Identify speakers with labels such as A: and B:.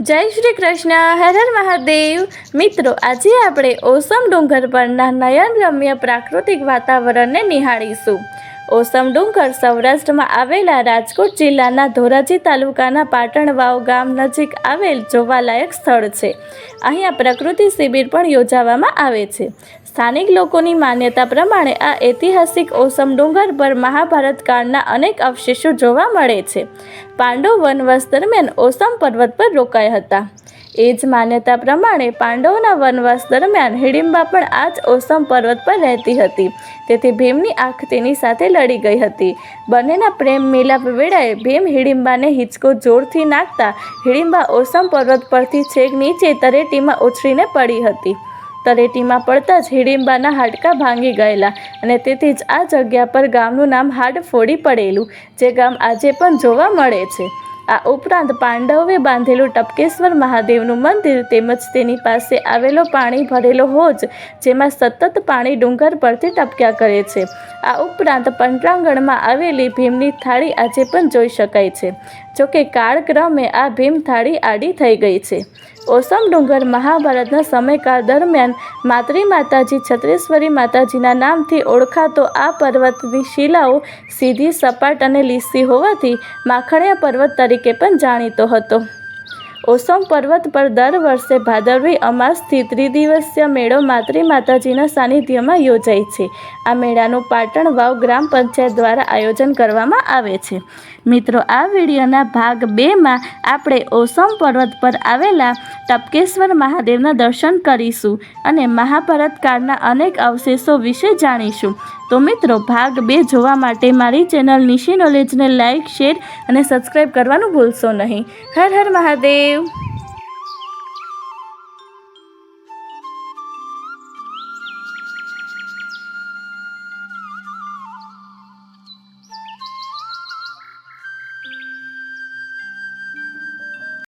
A: જય શ્રી કૃષ્ણ, હર હર મહાદેવ. મિત્રો, આજે આપણે ઓસમ ડુંગર પરના નયનરમ્ય પ્રાકૃતિક વાતાવરણને નિહાળીશું. ઓસમ ડુંગર સૌરાષ્ટ્રમાં આવેલા રાજકોટ જિલ્લાના ધોરાજી તાલુકાના પાટણ વાવ ગામ નજીક આવેલ જોવાલાયક સ્થળ છે. અહીંયા પ્રકૃતિ શિબિર પણ યોજાવામાં આવે છે. સ્થાનિક લોકોની માન્યતા પ્રમાણે આ ઐતિહાસિક ઓસમ ડુંગર પર મહાભારત કાળના અનેક અવશેષો જોવા મળે છે. પાંડવ વનવાસ દરમિયાન ઓસમ પર્વત પર રોકાયા હતા. એ જ માન્યતા પ્રમાણે પાંડવોના વનવાસ દરમિયાન હિડિંબા પણ આ જ ઓસમ પર્વત પર રહેતી હતી. તેથી ભીમની આંખ તેની સાથે લડી ગઈ હતી. બંનેના પ્રેમ મિલાપ વેળાએ ભીમ હિડિંબાને હિંચકો જોરથી નાખતા હિડિંબા ઓસમ પર્વત પરથી છેક નીચે તરેટીમાં ઉછરીને પડી હતી. તરેટીમાં પડતા જ હિડિંબાના હાડકા ભાંગી ગયેલા અને તેથી જ આ જગ્યા પર ગામનું નામ હાડફોડી પડેલું, જે ગામ આજે પણ જોવા મળે છે. આ ઉપરાંત પાંડવે બાંધેલું ટપકેશ્વર મહાદેવનું મંદિર તેમજ તેની પાસે આવેલો પાણી ભરેલો હોજ, જેમાં સતત પાણી ડુંગર પરથી ટપક્યા કરે છે. આ ઉપરાંત પંટરાંગણમાં આવેલી ભીમની થાળી આજે પણ જોઈ શકાય છે. જોકે કાળક્રમે આ ભીમ થાળી આડી થઈ ગઈ છે. ઓસમ ડુંગર મહાભારતના સમયકાળ દરમિયાન માતૃ માતાજી છત્રેશ્વરી માતાજીના નામથી ઓળખાતો આ પર્વતની શિલાઓ સીધી સપાટ અને લીસી હોવાથી માખણિયા પર્વત તરીકે પણ જાણીતો હતો. ઓસમ પર્વત પર દર વર્ષે ભાદરવી અમાસથી ત્રિદિવસીય મેળો માત્રી માતાજીના સાનિધ્યમાં યોજાય છે. આ મેળાનું પાટણ વાવ ગ્રામ પંચાયત દ્વારા આયોજન કરવામાં આવે છે. મિત્રો, આ વિડીયોના ભાગ બેમાં આપણે ઓસમ પર્વત પર આવેલા ટપકેશ્વર મહાદેવના દર્શન કરીશું અને મહાભારત કાળના અનેક અવશેષો વિશે જાણીશું. તો મિત્રો, ભાગ બે જોવા માટે મારી ચેનલ નિશી નોલેજને લાઇક શેર અને સબસ્ક્રાઈબ કરવાનું ભૂલશો નહીં. હર હર મહાદેવ!